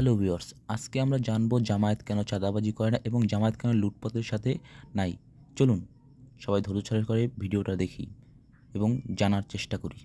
Hello viewers, আজকে আমরা জানব জামায়াত কেন চাঁদাবাজি করে না এবং জামায়াত কেন লুটপাতের সাথে নাই। চলুন, সবাই ধৈর্য ধরে করে ভিডিওটা দেখি এবং জানার চেষ্টা করি।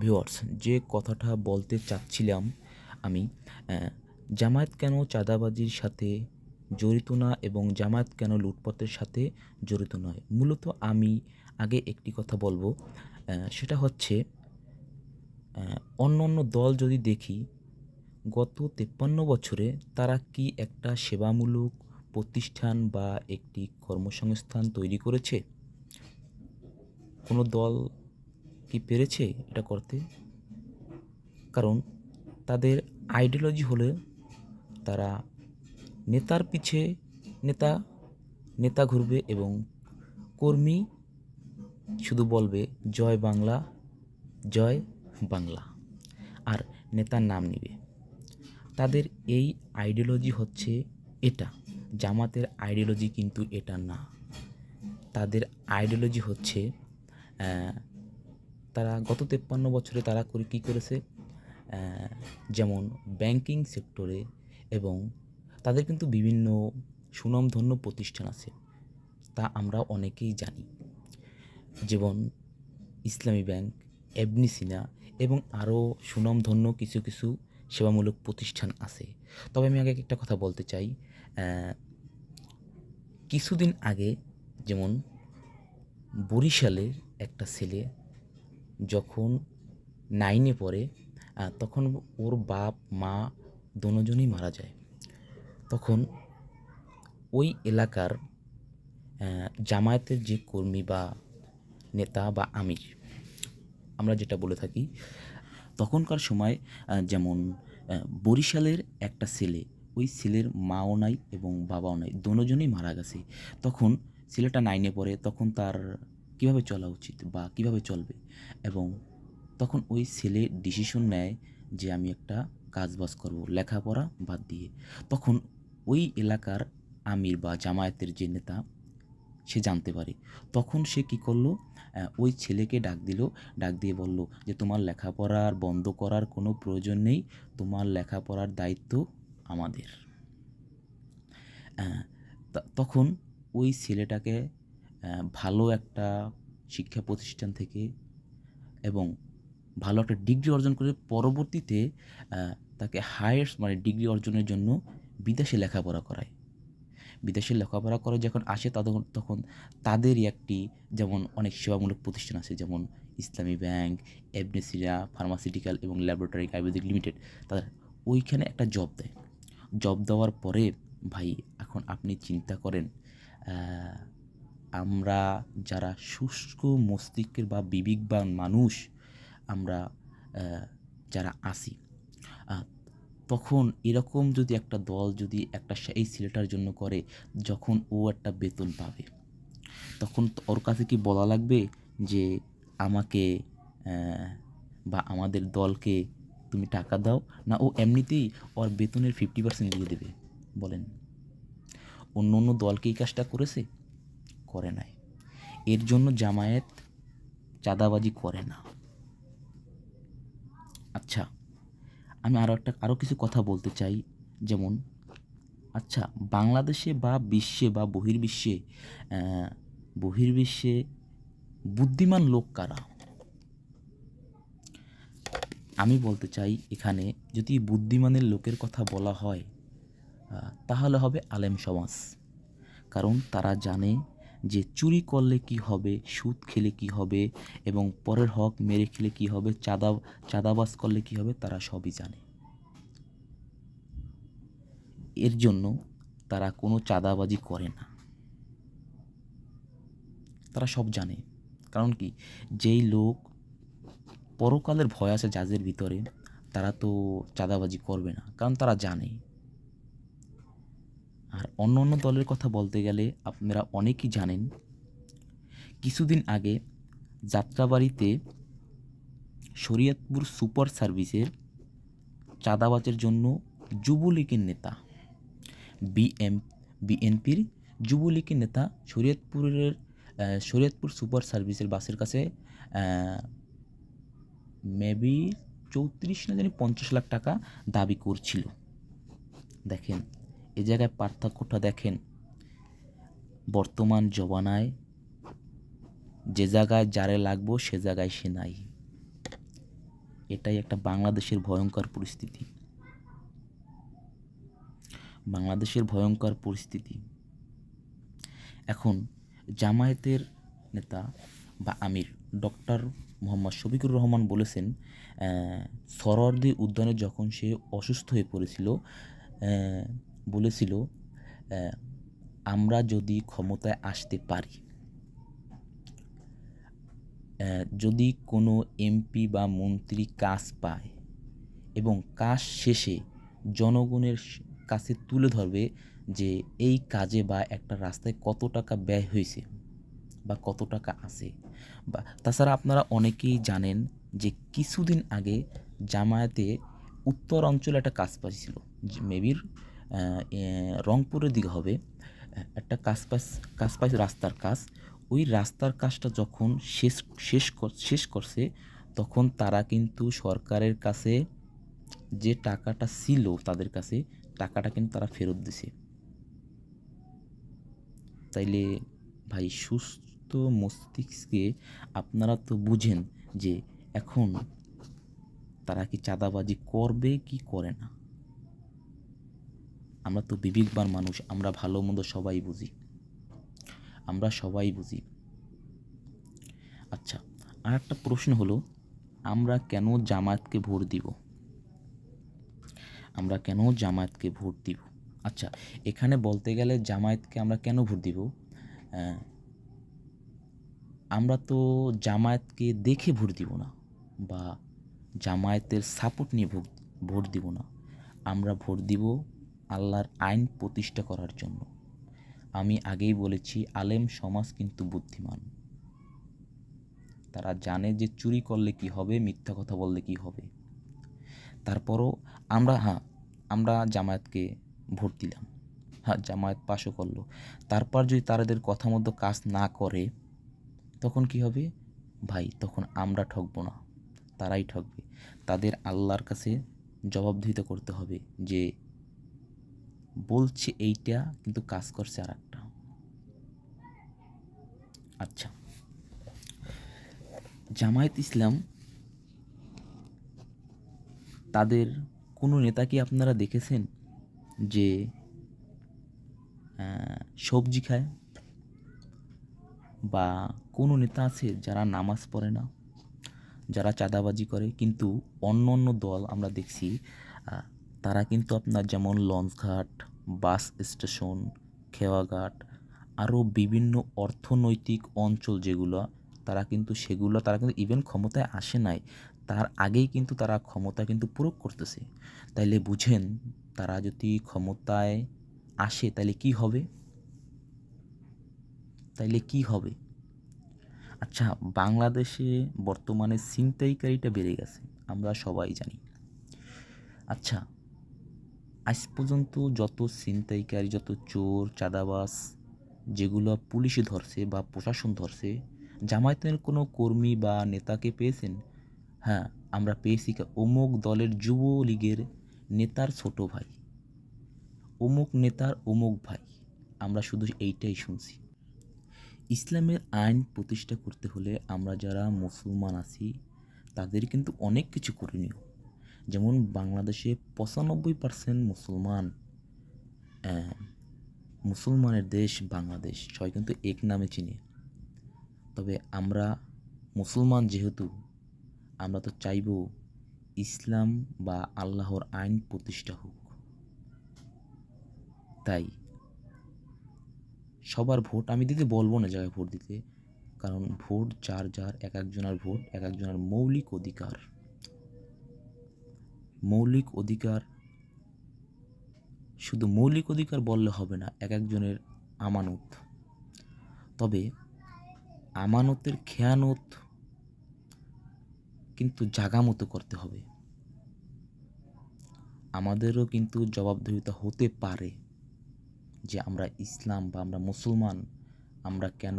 ভিউয়ার্স, যে কথাটা বলতে চাচ্ছিলাম আমি জামায়াত কেন চাঁদাবাজির সাথে জড়িত না এবং জামায়াত কেন লুটপাতের সাথে জড়িত নয়? মূলত আমি আগে একটি কথা বলব। সেটা হচ্ছে অন্য অন্য দল যদি দেখি, গত তেপ্পান্ন বছরে তারা কি একটা সেবামূলক প্রতিষ্ঠান বা একটি কর্মসংস্থান তৈরি করেছে? কোনো দল কি পেরেছে এটা করতে? কারণ তাদের আইডিওলজি হলে তারা নেতার পিছে নেতা নেতা ঘুরবে এবং কর্মী শুধু বলবে, জয় বাংলা জয় বাংলা। আর নেতার নাম নিবে। তাদের এই আইডিওলজি হচ্ছে এটা। জামাতের আইডিওলজি কিন্তু এটা না। তাদের আইডিওলজি হচ্ছে তারা গত তেপ্পান্ন বছরে তারা করে কী করেছে? যেমন ব্যাংকিং সেক্টরে এবং তাদের কিন্তু বিভিন্ন সুনামধন্য প্রতিষ্ঠান আছে, তা আমরা অনেকেই জানি। যেমন ইসলামী ব্যাংক এবনিসিনা এবং আরও সুনামধন্য কিছু কিছু সেবামূলক প্রতিষ্ঠান আছে। তবে আমি আগে একটা কথা বলতে চাই কিছুদিন আগে যেমন বরিশালের একটা ছেলে যখন নাইনে পড়ে তখন ওর বাপ, মা দুজনই মারা যায়। তখন ওই এলাকার জামায়াতের যে কর্মী বা নেতা বা আমির, আমরা যেটা বলে থাকি, তখনকার সময় যেমন বরিশালের একটা ছেলে, ওই ছেলের মাও নাই এবং বাবাও নাই, দুজনেই মারা গেছে। তখন ছেলেটা নাইনে পড়ে, তখন তার কীভাবে চলা উচিত বা কীভাবে চলবে? এবং তখন ওই ছেলে ডিসিশন নেয় যে আমি একটা কাজ বাজ করব, লেখাপড়া বাদ দিয়ে। তখন ওই এলাকার আমির বা জামায়াতের যে নেতা, সে জানতে পারে। তখন সে কি করল? ওই ছেলেকে ডাক দিল। ডাক দিয়ে বলল যে, তোমার লেখাপড়ার বন্ধ করার কোনো প্রয়োজন নেই। তোমার লেখাপড়ার দায়িত্ব আমাদের। তখন ওই ছেলেটাকে ভালো একটা শিক্ষা প্রতিষ্ঠান থেকে এবং ভালো একটা ডিগ্রি অর্জন করে পরবর্তীতে তাকে হায়ার মানে ডিগ্রি অর্জনের জন্য বিদেশে লেখাপড়া করায়। বিদেশে লেখাপড়া করে যখন আসে তখন তখন তাদেরই একটি যেমন অনেক সেবামূলক প্রতিষ্ঠান আছে, যেমন ইসলামী ব্যাংক এবনেসিরা ফার্মাসিউটিক্যাল এবং ল্যাবরেটরি আয়ুর্বেদিক লিমিটেড। তাদের ওইখানে একটা জব দেয়। জব দেওয়ার পরে, ভাই, এখন আপনি চিন্তা করেন আমরা যারা শুষ্ক মস্তিষ্কের বা বিবেকবান মানুষ, আমরা যারা আসি তখন এরকম যদি একটা দল যদি একটা এই ছেলেটার জন্য করে, যখন ও একটা বেতন পাবে, তখন ওর কাছে কি বলা লাগবে যে আমাকে বা আমাদের দলকে তুমি টাকা দাও? না, ও এমনিতেই ওর বেতনের ফিফটি পার্সেন্ট দিয়ে দেবে, বলেন। অন্য অন্য দলকে এই কাজটা করেছে? করে নাই। এর জন্য জামায়াত চাঁদাবাজি করে না আচ্ছা আমি আরও একটা আরও কিছু কথা বলতে চাই। যেমন আচ্ছা বাংলাদেশে বা বিশ্বে বা বহির্বিশ্বে বহির্বিশ্বে বুদ্ধিমান লোক কারা? আমি বলতে চাই এখানে যদি বুদ্ধিমানের লোকের কথা বলা হয় তাহলে হবে আলেম সমাজ। কারণ তারা জানে যে চুরি করলে কি হবে, সুদ খেলে কি হবে, এবং পরের হক মেরে খেলে কি হবে, চাঁদা, চাঁদাবাজ করলে কি হবে, তারা সবই জানে। এর জন্য তারা কোনো চাঁদাবাজি করে না। তারা সব জানে। কারণ কি? যেই লোক পরকালের ভয় আছে যাদের ভিতরে, তারা তো চাঁদাবাজি করবে না। কারণ তারা জানে। আর অন্য অন্য দলের কথা বলতে গেলে আপনারা অনেকেই জানেন, কিছুদিন আগে যাত্রাবাড়িতে শরীয়তপুর সুপার সার্ভিসের চাঁদাবাজের জন্য যুবলীগের নেতা বিএম বিএনপির যুবলীগের নেতা শরীয়তপুরের শরীয়তপুর সুপার সার্ভিসের বাসের কাছে মেবি চৌত্রিশ না জানি পঞ্চাশ লাখ টাকা দাবি করছিল। দেখেন, এ জায়গায় পার্থক্যটা দেখেন। বর্তমান জবানায় যে জায়গায় যারে লাগবো সে জায়গায় সে নাই। এটাই একটা বাংলাদেশের ভয়ঙ্কর পরিস্থিতি। বাংলাদেশের ভয়ঙ্কর পরিস্থিতি। এখন জামায়াতের নেতা বা আমির ডক্টর মোহাম্মদ শফিকুর রহমান বলেছেন আহ, উদ্যানে যখন সে অসুস্থ হয়ে পড়েছিল বলেছিল আমরা যদি ক্ষমতায় আসতে পারি যদি কোনো এমপি বা মন্ত্রী কাজ পায় এবং কাজ শেষে জনগণের কাছে তুলে ধরবে যে এই কাজে বা একটা রাস্তায় কত টাকা ব্যয় হয়েছে বা কত টাকা আছে। বা তাছাড়া আপনারা অনেকেই জানেন যে কিছুদিন আগে জামায়াতে উত্তর অঞ্চলে একটা কাজ পাইছিল মেবির রংপুরের দিকে হবে, একটা কাজ পাস, কাজ পাইছে রাস্তার কাজ। ওই রাস্তার কাজটা যখন শেষ শেষ শেষ করছে, তখন তারা কিন্তু সরকারের কাছে যে টাকাটা ছিল তাদের কাছে টাকাটা কিন্তু তারা ফেরত দিছে। তাইলে ভাই, সুস্থ মস্তিষ্কে আপনারা তো বুঝেন যে এখন তারা কি চাঁদাবাজি করবে কি করে না। আমরা তো বিবেকবান মানুষ, আমরা ভালো মন্দ সবাই বুঝি। আমরা সবাই বুঝি। আচ্ছা আর একটা প্রশ্ন হলো, আমরা কেন জামায়াতকে ভোট দিব? আমরা কেন জামায়াতকে ভোট দিব? আচ্ছা এখানে বলতে গেলে জামায়াতকে আমরা কেন ভোট দিব? আমরা তো জামায়াতকে দেখে ভোট দিব না বা জামায়াতের সাপোর্ট নিয়ে ভোট ভোট দিব না। আমরা ভোট দিব আল্লাহর আইন প্রতিষ্ঠা করার জন্য। আমি আগেই বলেছি, আলেম সমাজ কিন্তু বুদ্ধিমান। তারা জানে যে চুরি করলে কি হবে, মিথ্যা কথা বললে কি হবে। তারপরও আমরা হ্যাঁ আমরা জামায়াতকে ভোট দিলাম। হ্যাঁ জামায়াত পাশও করল। তারপর যদি তাদের কথা মতো কাজ না করে, তখন কি হবে? ভাই, তখন আমরা ঠকবো না। তারাই ঠকবে। তাদের আল্লাহর কাছে জবাবদিহিত করতে হবে যে, বলছে এইটা, কিন্তু কাজ করছে আর একটা আচ্ছা। জামায়াত ইসলাম তাদের কোনো নেতা কি আপনারা দেখেছেন যে সবজি খায়? বা কোনো নেতা আছে যারা নামাজ পড়ে না, যারা চাঁদাবাজি করে? কিন্তু অন্য অন্য দল আমরা দেখছি তারা কিন্তু আপনার যেমন লঞ্চঘাট, বাস স্টেশন, খেওয়াঘাট, আরও বিভিন্ন অর্থনৈতিক অঞ্চল যেগুলো, তারা কিন্তু সেগুলো, তারা কিন্তু ইভেন ক্ষমতায় আসে নাই। তার আগেই কিন্তু তারা ক্ষমতা কিন্তু প্রয়োগ করতেছে। তাইলে বুঝেন, তারা যদি ক্ষমতায় আসে, তাইলে কি হবে? তাইলে কি হবে? আচ্ছা বাংলাদেশে বর্তমানে ছিনতাইকারীটা বেড়ে গেছে, আমরা সবাই জানি। আচ্ছা আজ পর্যন্ত যত ছিনতাইকারী, যত চোর, চাঁদাবাজ, যেগুলো পুলিশে ধরছে বা প্রশাসন ধরছে, জামায়াতের কোনো কর্মী বা নেতাকে পেয়েছেন? হ্যাঁ আমরা পেয়েছি কা- অমুক দলের যুবলীগের নেতার ছোট ভাই। অমুক নেতার অমুক ভাই। আমরা শুধু এইটাই শুনছি। ইসলামের আইন প্রতিষ্ঠা করতে হলে আমরা যারা মুসলমান আছি, তাদের কিন্তু অনেক কিছু করণীয় যেমন বাংলাদেশে পঁচানব্বই পার্সেন্ট মুসলমান মুসলমানের দেশ বাংলাদেশ। সবাই কিন্তু এক নামে চিনে। তবে আমরা মুসলমান যেহেতু আমরা তো চাইব ইসলাম বা আল্লাহর আইন প্রতিষ্ঠা হোক। তাই সবার ভোট আমি দিতে বলব না জায়গায় ভোট দিতে, কারণ ভোট যার যার, এক একজনের ভোট, এক একজনের মৌলিক অধিকার। মৌলিক অধিকার, শুধু মৌলিক অধিকার বললে হবে না, এক একজনের আমানত। তবে আমানতের খেয়ানত কিন্তু জাগা মতো করতে হবে। আমাদেরও কিন্তু জবাবদিহিতা হতে পারে যে আমরা ইসলাম বা আমরা মুসলমান, আমরা কেন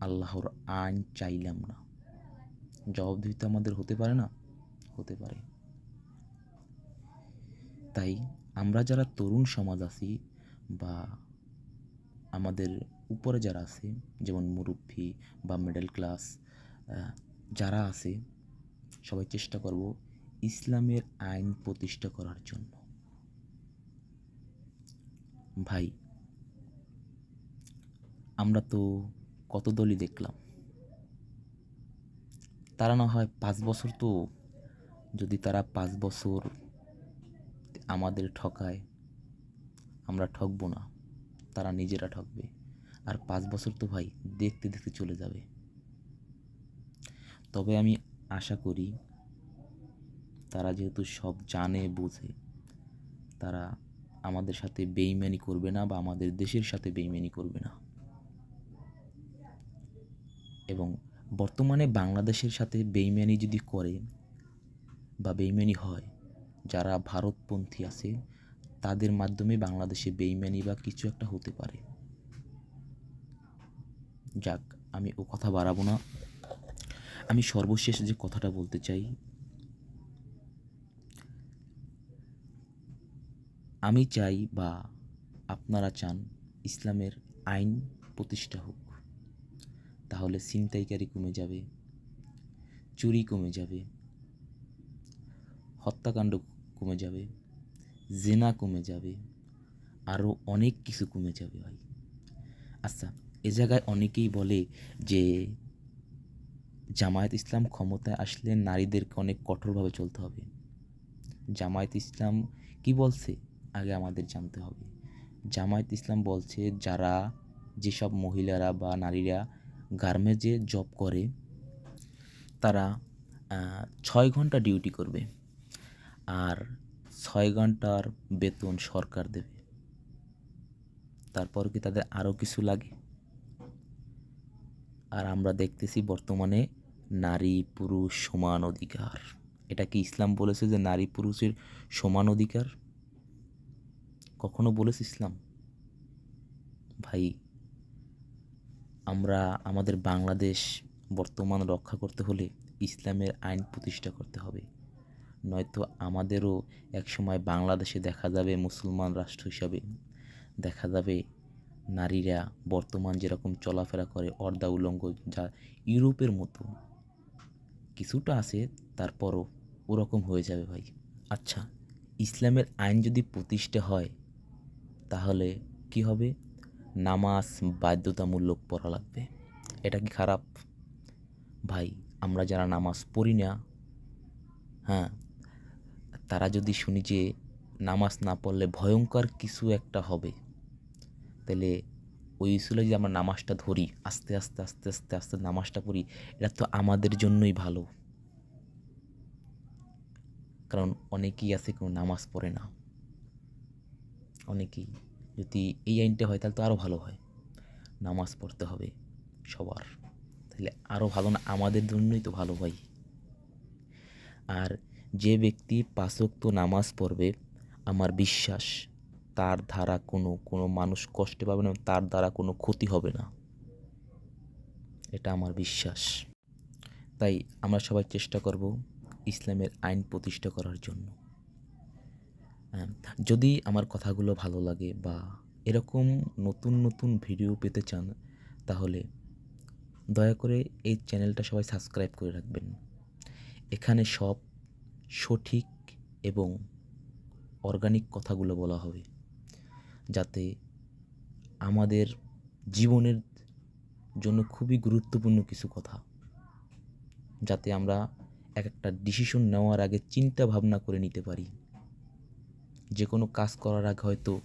আল্লাহর আইন চাইলাম না? জবাবদিহিত আমাদের হতে পারে না? হতে পারে। তাই আমরা যারা তরুণ সমাজ আছি বা আমাদের উপরে যারা আছে, যেমন মুরব্বী বা মিডল ক্লাস যারা আছে সবাই চেষ্টা করব ইসলামের আইন প্রতিষ্ঠা করার জন্য। ভাই, আমরা তো কত দলই দেখলাম। তারা না হয় পাঁচ বছর তো, যদি তারা পাঁচ বছর আমাদের ঠকায়, আমরা ঠকবো না, তারা নিজেরা ঠকবে। আর পাঁচ বছর তো ভাই দেখতে দেখতে চলে যাবে। তবে আমি আশা করি তারা যেহেতু সব জানে, বোঝে, তারা আমাদের সাথে বেইমানি করবে না বা আমাদের দেশের সাথে বেইমানি করবে না। এবং বর্তমানে বাংলাদেশের সাথে বেইমানি যদি করে বা বেইমানি হয়, যারা ভারতপন্থী আছে, তাদের মাধ্যমে বাংলাদেশে বেইমানি বা কিছু একটা হতে পারে। যাক, আমি ও কথা বাড়াবো না। আমি সর্বশেষ যে কথাটা বলতে চাই, আমি চাই বা আপনারা চান ইসলামের আইন প্রতিষ্ঠা হোক। তাহলে ছিনতাইকারী কমে যাবে, চুরি কমে যাবে, হত্যাকাণ্ড কমে যাবে, জেনা কমে যাবে, আরও অনেক কিছু কমে যাবে ভাই। আচ্ছা এ জায়গায় অনেকেই বলে যে জামায়াত ইসলাম ক্ষমতায় আসলে নারীদেরকে অনেক কঠোরভাবে চলতে হবে। জামায়াত ইসলাম কি বলছে? আগে আমাদের জানতে হবে। জামায়াত ইসলাম বলছে, যারা যেসব মহিলারা বা নারীরা গার্মেন্টে জব করে, তারা ছয় ঘণ্টা ডিউটি করবে আর ছয় ঘণ্টার বেতন সরকার দেবে। তারপর কি তাদের আরও কিছু লাগে? আর আমরা দেখতেছি বর্তমানে নারী পুরুষ সমান অধিকার। এটা কি ইসলাম বলেছে যে নারী পুরুষের সমান অধিকার? কখনো বলেছে ইসলাম? ভাই, আমরা আমাদের বাংলাদেশ বর্তমান রক্ষা করতে হলে ইসলামের আইন প্রতিষ্ঠা করতে হবে। নয়তো আমাদেরও একসময় বাংলাদেশে দেখা যাবে মুসলমান রাষ্ট্র হিসাবে। দেখা যাবে নারীরা বর্তমান যেরকম চলাফেরা করে অর্ধা উলঙ্গ যা ইউরোপের মতো। কিছুটা আছে তারপরও ওরকম হয়ে যাবে ভাই। আচ্ছা ইসলামের আইন যদি প্রতিষ্ঠা হয়, তাহলে কি হবে? নামাজ বাধ্যতামূলক পড়া লাগবে। এটা কি খারাপ? ভাই, আমরা যারা নামাজ পড়ি না হ্যাঁ তারা যদি শুনি যে নামাজ না পড়লে ভয়ঙ্কর কিছু একটা হবে, তাহলে ওই উসুলে যে আমরা নামাজটা ধরি, আস্তে আস্তে আস্তে আস্তে আস্তে নামাজটা পড়ি, এটা তো আমাদের জন্যই ভালো। কারণ অনেকেই আছে কেউ নামাজ পড়ে না। অনেকেই, যদি এই আইনটা হয় তাহলে তো আরও ভালো হয়। নামাজ পড়তে হবে সবার। তাহলে আরও ভালো না, আমাদের জন্যই তো ভালো ভাই। আর যে ব্যক্তি পাঁচক্ত নামাজ পড়বে, আমার বিশ্বাস তার দ্বারা কোনো কোনো মানুষ কষ্টে পাবে না তার দ্বারা কোনো ক্ষতি হবে না। এটা আমার বিশ্বাস। তাই আমরা সবাই চেষ্টা করব ইসলামের আইন প্রতিষ্ঠা করার জন্য। হ্যাঁ, যদি আমার কথাগুলো ভালো লাগে বা এরকম নতুন নতুন ভিডিও পেতে চান তাহলে দয়া করে এই চ্যানেলটা সবাই সাবস্ক্রাইব করে রাখবেন। এখানে সব সঠিক এবং অর্গানিক কথাগুলো বলা হবে। যাতে আমাদের জীবনের জন্য খুবই গুরুত্বপূর্ণ কিছু কথা। যাতে আমরা এক একটা ডিসিশন নেওয়ার আগে চিন্তা ভাবনা করে নিতে পারি। যে কোনো কাজ করার আগে হয়তো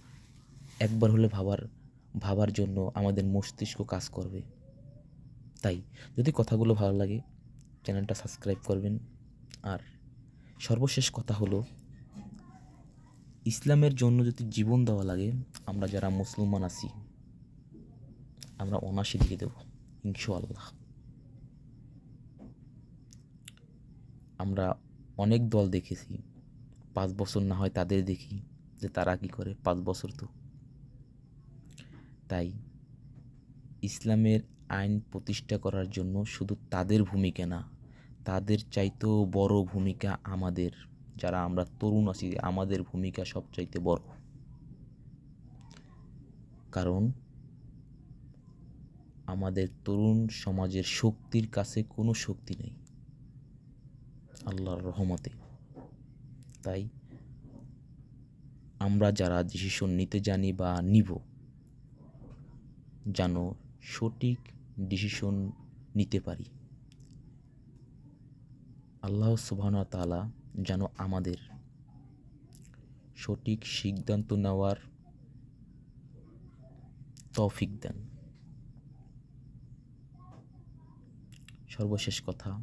একবার হলে ভাবার ভাবার জন্য আমাদের মস্তিষ্ক কাজ করবে। তাই যদি কথাগুলো ভালো লাগে, চ্যানেলটা সাবস্ক্রাইব করবেন। আর সর্বশেষ কথা হলো ইসলামের জন্য যদি জীবন দেওয়া লাগে, আমরা যারা মুসলমান আছি, আমরা অনাসি দিয়ে দেব, ইনশাআল্লাহ। আমরা অনেক দল দেখেছি, পাঁচ বছর না হয় তাদের দেখি যে তারা কি করে, পাঁচ বছর তো। তাই ইসলামের আইন প্রতিষ্ঠা করার জন্য শুধু তাদের ভূমিকা না, তাদের চাইতেও বড় ভূমিকা আমাদের। যারা আমরা তরুণ আছি, আমাদের ভূমিকা সবচাইতে বড়। কারণ আমাদের তরুণ সমাজের শক্তির কাছে কোনো শক্তি নেই, আল্লাহর রহমতে। তাই আমরা যারা ডিসিশন নিতে জানি বা নিব, যেন সঠিক ডিসিশন নিতে পারি। আল্লাহ সুবহানাহু ওয়া তাআলা যেন আমাদের সঠিক সিদ্ধান্ত নেওয়ার তৌফিক দেন। সর্বশেষ কথা,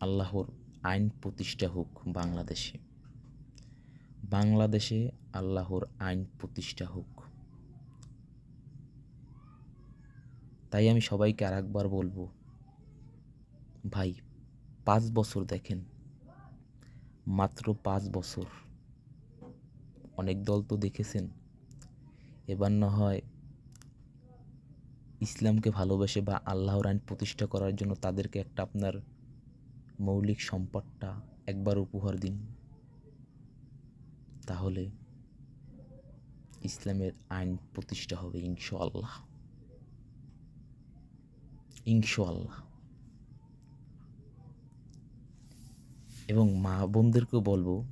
আল্লাহর আইন প্রতিষ্ঠা হোক বাংলাদেশে। বাংলাদেশে আল্লাহর আইন প্রতিষ্ঠা হোক। তাই আমি সবাইকে আর একবার বলব, ভাই পাঁচ বছর দেখেন। মাত্র পাঁচ বছর। অনেক দল তো দেখেছেন। এবার না হয় ইসলামকে ভালোবেসে বা আল্লাহর আইন প্রতিষ্ঠা করার জন্য তাদেরকে একটা আপনার মৌলিক সম্পদটা একবার উপহার দিন। তাহলে ইসলামের আইন প্রতিষ্ঠা হবে ইনশাআল্লাহ। ইনশাআল্লাহ। এবং মা বোনদেরকেও বলব,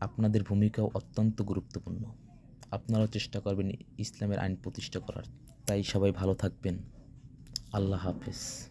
আপনাদের ভূমিকাও অত্যন্ত গুরুত্বপূর্ণ। আপনারাও চেষ্টা করবেন ইসলামের আইন প্রতিষ্ঠা করার। তাই সবাই ভালো থাকবেন। আল্লাহ হাফেজ।